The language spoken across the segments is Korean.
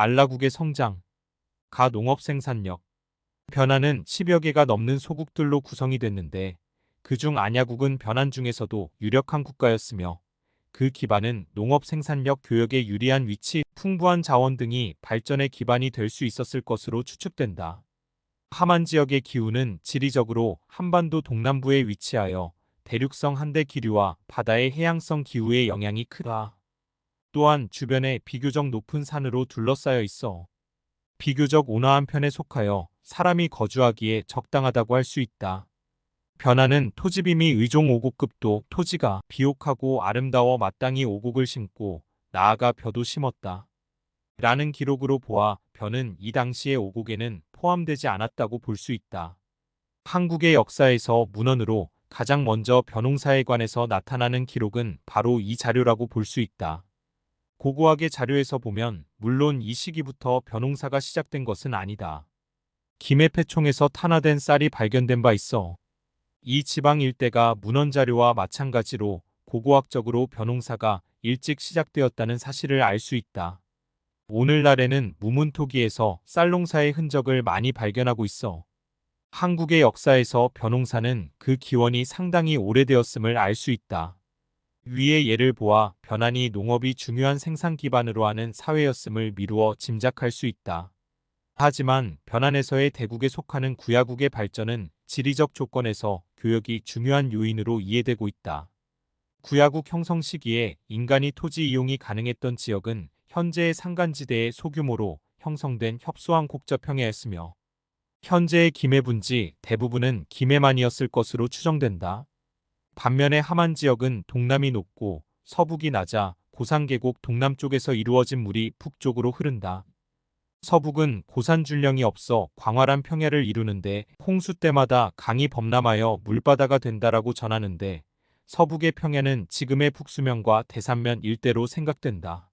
알라국의 성장, 가 농업 생산력, 변화는 10여 개가 넘는 소국들로 구성이 됐는데 그중 안야국은 변환 중에서도 유력한 국가였으며 그 기반은 농업 생산력 교역의 유리한 위치, 풍부한 자원 등이 발전의 기반이 될 수 있었을 것으로 추측된다. 하만 지역의 기후는 지리적으로 한반도 동남부에 위치하여 대륙성 한대 기류와 바다의 해양성 기후의 영향이 크다. 또한 주변에 비교적 높은 산으로 둘러싸여 있어 비교적 온화한 편에 속하여 사람이 거주하기에 적당하다고 할 수 있다. 변화는 토지빔이 의종 오곡급도 토지가 비옥하고 아름다워 마땅히 오곡을 심고 나아가 벼도 심었다. 라는 기록으로 보아 벼는 이 당시의 오곡에는 포함되지 않았다고 볼 수 있다. 한국의 역사에서 문헌으로 가장 먼저 벼농사에 관해서 나타나는 기록은 바로 이 자료라고 볼 수 있다. 고고학의 자료에서 보면 물론 이 시기부터 벼농사가 시작된 것은 아니다. 김해패총에서 탄화된 쌀이 발견된 바 있어 이 지방 일대가 문헌 자료와 마찬가지로 고고학적으로 벼농사가 일찍 시작되었다는 사실을 알 수 있다. 오늘날에는 무문토기에서 쌀농사의 흔적을 많이 발견하고 있어 한국의 역사에서 벼농사는 그 기원이 상당히 오래되었음을 알 수 있다. 위의 예를 보아 변환이 농업이 중요한 생산 기반으로 하는 사회였음을 미루어 짐작할 수 있다. 하지만 변환에서의 대국에 속하는 구야국의 발전은 지리적 조건에서 교역이 중요한 요인으로 이해되고 있다. 구야국 형성 시기에 인간이 토지 이용이 가능했던 지역은 현재의 산간지대의 소규모로 형성된 협소한 곡접형이었으며 현재의 김해 분지 대부분은 김해만이었을 것으로 추정된다. 반면에 하만 지역은 동남이 높고 서북이 낮아 고산계곡 동남쪽에서 이루어진 물이 북쪽으로 흐른다. 서북은 고산 줄령이 없어 광활한 평야를 이루는데 홍수 때마다 강이 범람하여 물바다가 된다라고 전하는데 서북의 평야는 지금의 북수면과 대산면 일대로 생각된다.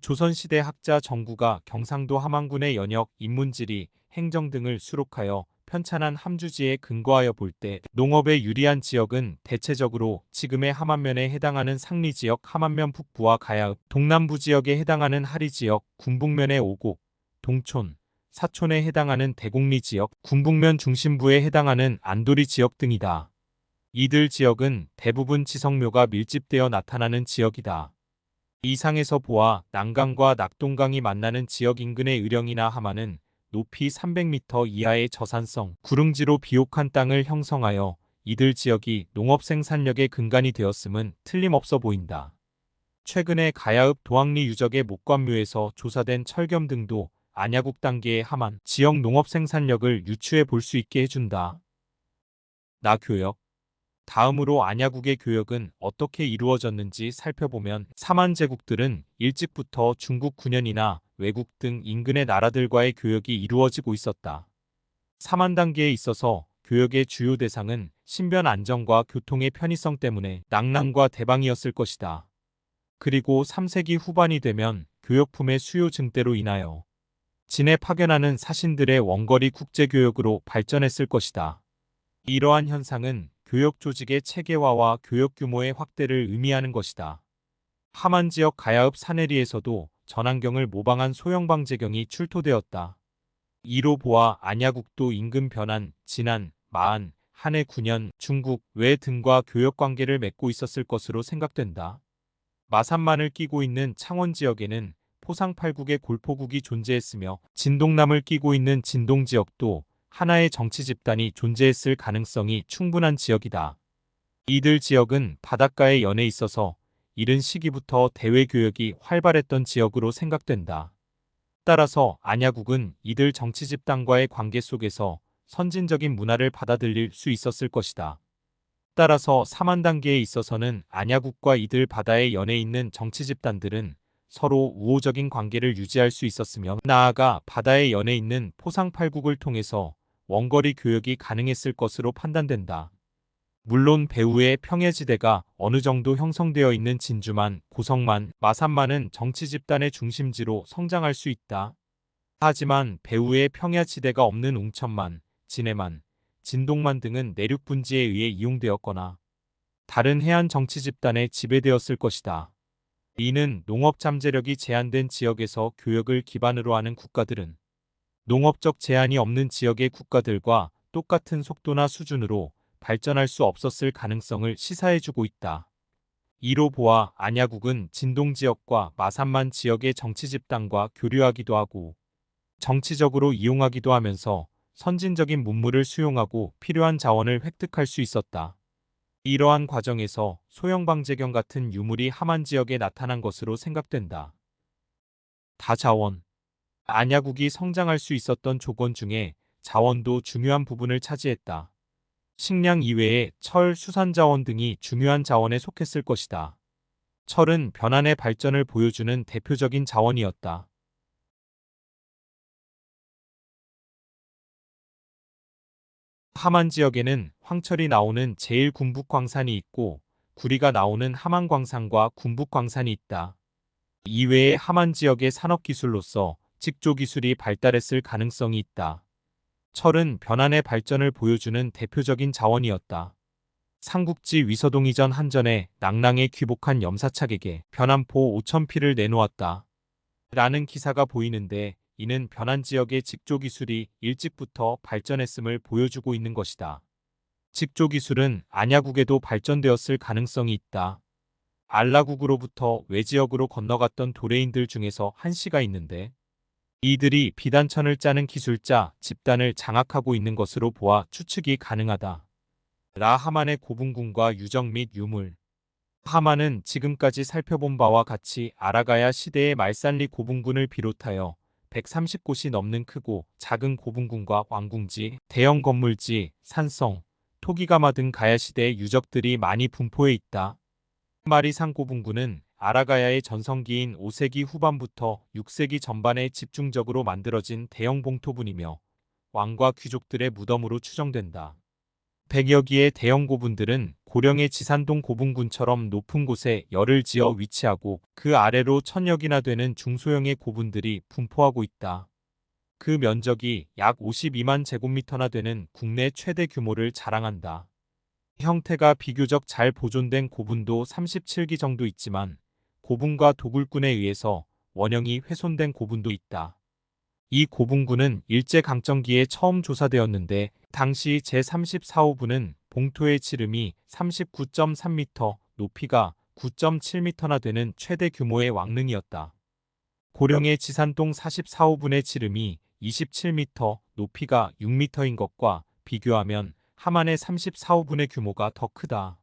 조선시대 학자 정구가 경상도 함안군의 연역, 인문지리, 행정 등을 수록하여 편찬한 함주지에 근거하여 볼 때 농업에 유리한 지역은 대체적으로 지금의 함안면에 해당하는 상리 지역 함안면 북부와 가야읍, 동남부 지역에 해당하는 하리 지역, 군북면의 오곡, 동촌, 사촌에 해당하는 대곡리 지역, 군북면 중심부에 해당하는 안도리 지역 등이다. 이들 지역은 대부분 지성묘가 밀집되어 나타나는 지역이다. 이상에서 보아 난강과 낙동강이 만나는 지역 인근의 의령이나 하마는 높이 300m 이하의 저산성 구릉지로 비옥한 땅을 형성하여 이들 지역이 농업 생산력의 근간이 되었음은 틀림없어 보인다. 최근에 가야읍 도항리 유적의 목관묘에서 조사된 철겸 등도 안야국 단계의 함안 지역 농업 생산력을 유추해 볼 수 있게 해준다. 나교역 다음으로 안야국의 교역은 어떻게 이루어졌는지 살펴보면 사만 제국들은 일찍부터 중국 9년이나 외국 등 인근의 나라들과의 교역이 이루어지고 있었다. 사만 단계에 있어서 교역의 주요 대상은 신변 안정과 교통의 편의성 때문에 낙랑과 대방이었을 것이다. 그리고 3세기 후반이 되면 교역품의 수요 증대로 인하여 진에 파견하는 사신들의 원거리 국제교역으로 발전했을 것이다. 이러한 현상은 교역 조직의 체계화와 교역 규모의 확대를 의미하는 것이다. 하만 지역 가야읍 사내리에서도 전환경을 모방한 소형방제경이 출토되었다. 이로 보아 안야국도 인근 변환, 진안, 마안, 한해 9년 중국 외 등과 교역 관계를 맺고 있었을 것으로 생각된다. 마산만을 끼고 있는 창원 지역에는 포상팔국의 골포국이 존재했으며 진동남을 끼고 있는 진동 지역도 하나의 정치 집단이 존재했을 가능성이 충분한 지역이다. 이들 지역은 바닷가에 연해 있어서 이른 시기부터 대외 교역이 활발했던 지역으로 생각된다. 따라서 안야국은 이들 정치 집단과의 관계 속에서 선진적인 문화를 받아들일 수 있었을 것이다. 따라서 3만 단계에 있어서는 안야국과 이들 바다에 연해 있는 정치 집단들은 서로 우호적인 관계를 유지할 수 있었으며 나아가 바다에 연해 있는 포상팔국을 통해서 원거리 교역이 가능했을 것으로 판단된다. 물론 배후의 평해지대가 어느 정도 형성되어 있는 진주만, 고성만, 마산만은 정치 집단의 중심지로 성장할 수 있다. 하지만 배후의 평야지대가 없는 웅천만, 진해만, 진동만 등은 내륙 분지에 의해 이용되었거나 다른 해안 정치 집단에 지배되었을 것이다. 이는 농업 잠재력이 제한된 지역에서 교역을 기반으로 하는 국가들은 농업적 제한이 없는 지역의 국가들과 똑같은 속도나 수준으로 발전할 수 없었을 가능성을 시사해주고 있다. 이로 보아 안야국은 진동 지역과 마산만 지역의 정치 집단과 교류하기도 하고 정치적으로 이용하기도 하면서 선진적인 문물을 수용하고 필요한 자원을 획득할 수 있었다. 이러한 과정에서 소형방제경 같은 유물이 하만 지역에 나타난 것으로 생각된다. 다자원 안야국이 성장할 수 있었던 조건 중에 자원도 중요한 부분을 차지했다. 식량 이외에 철, 수산자원 등이 중요한 자원에 속했을 것이다. 철은 변환의 발전을 보여주는 대표적인 자원이었다. 하만 지역에는 황철이 나오는 제일 군북 광산이 있고 구리가 나오는 하만 광산과 군북 광산이 있다. 이외에 하만 지역의 산업 기술로서 직조 기술이 발달했을 가능성이 있다. 철은 변환의 발전을 보여주는 대표적인 자원이었다. 삼국지 위서동 이전 한전에 낭랑에 귀복한 염사착에게 변환포 5천피를 내놓았다. 라는 기사가 보이는데 이는 변환 지역의 직조 기술이 일찍부터 발전했음을 보여주고 있는 것이다. 직조 기술은 안야국에도 발전되었을 가능성이 있다. 알라국으로부터 외지역으로 건너갔던 도레인들 중에서 한 씨가 있는데 이들이 비단천을 짜는 기술자 집단을 장악하고 있는 것으로 보아 추측이 가능하다. 라 하만의 고분군과 유적 및 유물 하만은 지금까지 살펴본 바와 같이 아라가야 시대의 말살리 고분군을 비롯하여 130곳이 넘는 크고 작은 고분군과 왕궁지, 대형 건물지, 산성, 토기가마 등 가야시대의 유적들이 많이 분포해 있다. 마리산 고분군은 아라가야의 전성기인 5세기 후반부터 6세기 전반에 집중적으로 만들어진 대형 봉토분이며 왕과 귀족들의 무덤으로 추정된다. 100여 기의 대형 고분들은 고령의 지산동 고분군처럼 높은 곳에 열을 지어 위치하고 그 아래로 천여 기나 되는 중소형의 고분들이 분포하고 있다. 그 면적이 약 52만 제곱미터나 되는 국내 최대 규모를 자랑한다. 형태가 비교적 잘 보존된 고분도 37기 정도 있지만 고분과 도굴꾼에 의해서 원형이 훼손된 고분도 있다. 이 고분군은 일제강점기에 처음 조사되었는데 당시 제34호분은 봉토의 지름이 39.3m, 높이가 9.7m나 되는 최대 규모의 왕릉이었다. 고령의 지산동 44호분의 지름이 27m, 높이가 6m인 것과 비교하면 하만의 34호분의 규모가 더 크다.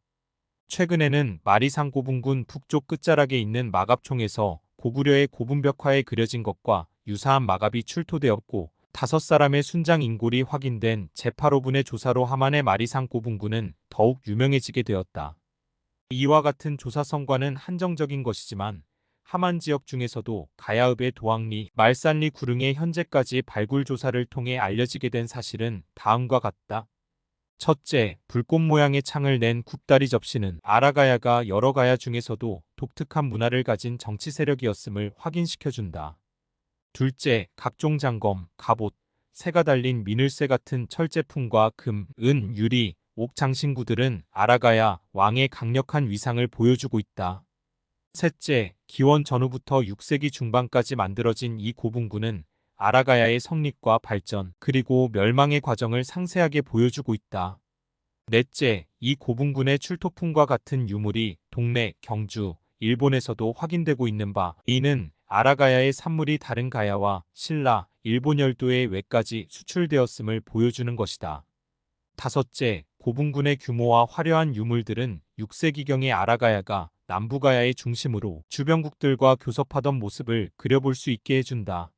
최근에는 마리산 고분군 북쪽 끝자락에 있는 마갑총에서 고구려의 고분벽화에 그려진 것과 유사한 마갑이 출토되었고 다섯 사람의 순장 인골이 확인된 제8호분의 조사로 하만의 마리산 고분군은 더욱 유명해지게 되었다. 이와 같은 조사 성과는 한정적인 것이지만 하만 지역 중에서도 가야읍의 도왕리, 말산리 구릉의 현재까지 발굴 조사를 통해 알려지게 된 사실은 다음과 같다. 첫째, 불꽃 모양의 창을 낸 굽다리 접시는 아라가야가 여러 가야 중에서도 독특한 문화를 가진 정치 세력이었음을 확인시켜준다. 둘째, 각종 장검, 갑옷, 새가 달린 미늘새 같은 철제품과 금, 은, 유리, 옥 장신구들은 아라가야 왕의 강력한 위상을 보여주고 있다. 셋째, 기원 전후부터 6세기 중반까지 만들어진 이 고분군은 아라가야의 성립과 발전, 그리고 멸망의 과정을 상세하게 보여주고 있다. 넷째, 이 고분군의 출토품과 같은 유물이 동네, 경주, 일본에서도 확인되고 있는 바, 이는 아라가야의 산물이 다른 가야와 신라, 일본 열도의 외까지 수출되었음을 보여주는 것이다. 다섯째, 고분군의 규모와 화려한 유물들은 6세기경의 아라가야가 남부가야의 중심으로 주변국들과 교섭하던 모습을 그려볼 수 있게 해준다.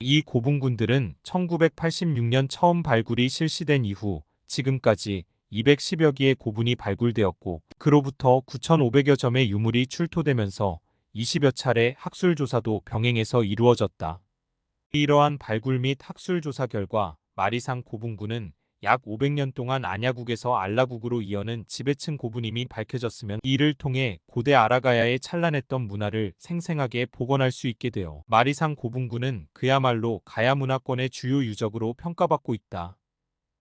이 고분군들은 1986년 처음 발굴이 실시된 이후 지금까지 210여 기의 고분이 발굴되었고 그로부터 9,500여 점의 유물이 출토되면서 20여 차례 학술 조사도 병행해서 이루어졌다. 이러한 발굴 및 학술 조사 결과 마리상 고분군은 약 500년 동안 안야국에서 알라국으로 이어는 지배층 고분임이 밝혀졌으면 이를 통해 고대 아라가야의 찬란했던 문화를 생생하게 복원할 수 있게 되어 마리상 고분군은 그야말로 가야 문화권의 주요 유적으로 평가받고 있다.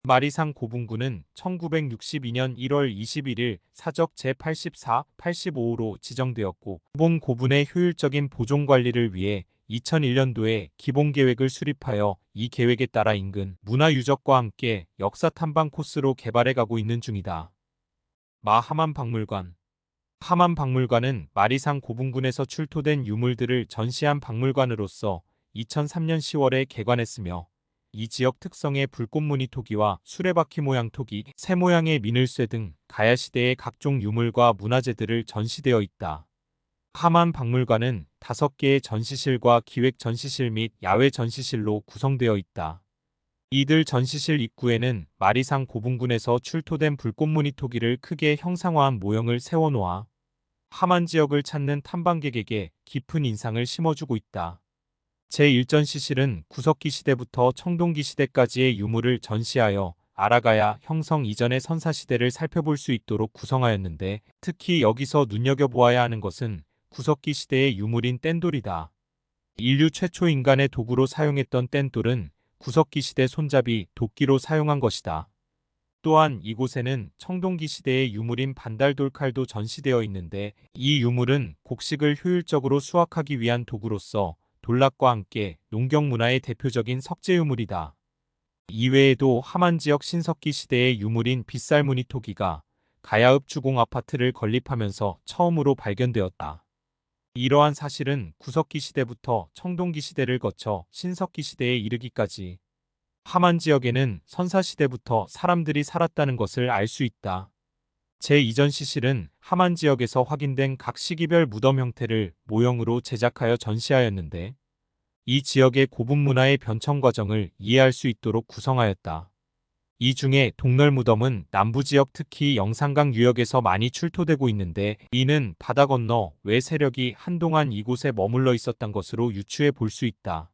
마리상 고분군은 1962년 1월 21일 사적 제84, 85호로 지정되었고 본 고분의 효율적인 보존 관리를 위해 2001년도에 기본 계획을 수립하여 이 계획에 따라 인근 문화 유적과 함께 역사 탐방 코스로 개발해 가고 있는 중이다. 마하만 박물관 하만 박물관은 마리상 고분군에서 출토된 유물들을 전시한 박물관으로서 2003년 10월에 개관했으며 이 지역 특성의 불꽃무늬 토기와 수레바퀴 모양 토기, 새 모양의 미늘쇠 등 가야 시대의 각종 유물과 문화재들을 전시되어 있다. 하만 박물관은 5개의 전시실과 기획 전시실 및 야외 전시실로 구성되어 있다. 이들 전시실 입구에는 마리상 고분군에서 출토된 불꽃무늬 토기를 크게 형상화한 모형을 세워놓아 하만 지역을 찾는 탐방객에게 깊은 인상을 심어주고 있다. 제1전시실은 구석기 시대부터 청동기 시대까지의 유물을 전시하여 아라가야 형성 이전의 선사시대를 살펴볼 수 있도록 구성하였는데 특히 여기서 눈여겨보아야 하는 것은 구석기 시대의 유물인 뗀돌이다. 인류 최초 인간의 도구로 사용했던 뗀돌은 구석기 시대 손잡이 도끼로 사용한 것이다. 또한 이곳에는 청동기 시대의 유물인 반달돌칼도 전시되어 있는데 이 유물은 곡식을 효율적으로 수확하기 위한 도구로서 돌락과 함께 농경 문화의 대표적인 석재 유물이다. 이외에도 하만 지역 신석기 시대의 유물인 빗살무늬 토기가 가야읍 주공 아파트를 건립하면서 처음으로 발견되었다. 이러한 사실은 구석기 시대부터 청동기 시대를 거쳐 신석기 시대에 이르기까지 하만 지역에는 선사 시대부터 사람들이 살았다는 것을 알 수 있다. 제2전 시실은 하만 지역에서 확인된 각 시기별 무덤 형태를 모형으로 제작하여 전시하였는데 이 지역의 고분 문화의 변천 과정을 이해할 수 있도록 구성하였다. 이 중에 동널 무덤은 남부 지역 특히 영산강 유역에서 많이 출토되고 있는데 이는 바다 건너 외 세력이 한동안 이곳에 머물러 있었던 것으로 유추해 볼 수 있다.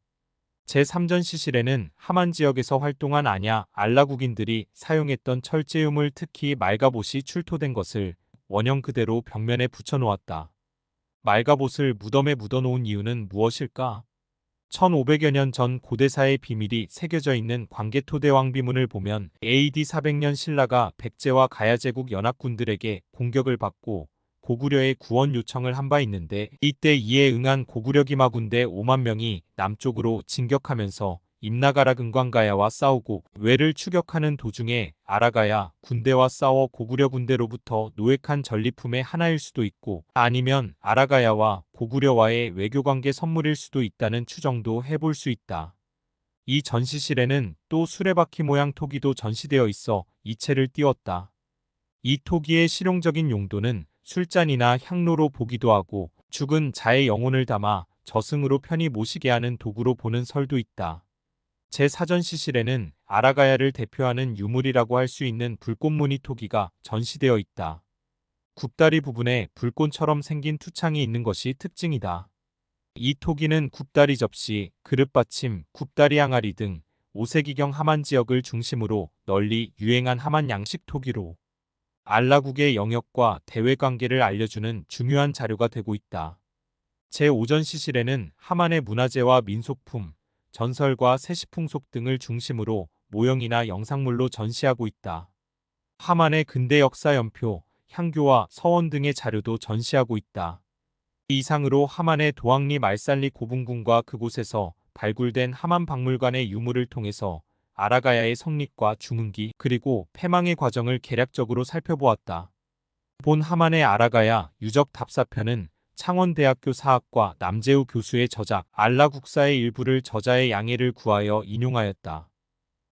제3전 시실에는 하만 지역에서 활동한 아냐 알라국인들이 사용했던 철제유물 특히 말가봇이 출토된 것을 원형 그대로 벽면에 붙여놓았다. 말가봇을 무덤에 묻어놓은 이유는 무엇일까? 1500여 년 전 고대사의 비밀이 새겨져 있는 광개토대 왕 비문을 보면 AD 400년 신라가 백제와 가야제국 연합군들에게 공격을 받고 고구려에 구원 요청을 한 바 있는데 이때 이에 응한 고구려 기마군대 5만 명이 남쪽으로 진격하면서 임나가라 근광가야와 싸우고 외를 추격하는 도중에 아라가야 군대와 싸워 고구려 군대로부터 노획한 전리품의 하나일 수도 있고 아니면 아라가야와 고구려와의 외교관계 선물일 수도 있다는 추정도 해볼 수 있다. 이 전시실에는 또 수레바퀴 모양 토기도 전시되어 있어 이체를 띄웠다. 이 토기의 실용적인 용도는 술잔이나 향로로 보기도 하고 죽은 자의 영혼을 담아 저승으로 편히 모시게 하는 도구로 보는 설도 있다. 제4전시실에는 아라가야를 대표하는 유물이라고 할 수 있는 불꽃무늬 토기가 전시되어 있다. 굽다리 부분에 불꽃처럼 생긴 투창이 있는 것이 특징이다. 이 토기는 굽다리 접시, 그릇받침, 굽다리 항아리 등 5세기경 하만 지역을 중심으로 널리 유행한 하만 양식 토기로 알라국의 영역과 대외 관계를 알려주는 중요한 자료가 되고 있다. 제5전 시실에는 하만의 문화재와 민속품, 전설과 세시풍속 등을 중심으로 모형이나 영상물로 전시하고 있다. 하만의 근대 역사 연표, 향교와 서원 등의 자료도 전시하고 있다. 이상으로 하만의 도항리 말살리 고분군과 그곳에서 발굴된 하만 박물관의 유물을 통해서 아라가야의 성립과 중흥기 그리고 패망의 과정을 개략적으로 살펴보았다. 본 하만의 아라가야 유적 답사편은 창원대학교 사학과 남재우 교수의 저작 알라국사의 일부를 저자의 양해를 구하여 인용하였다.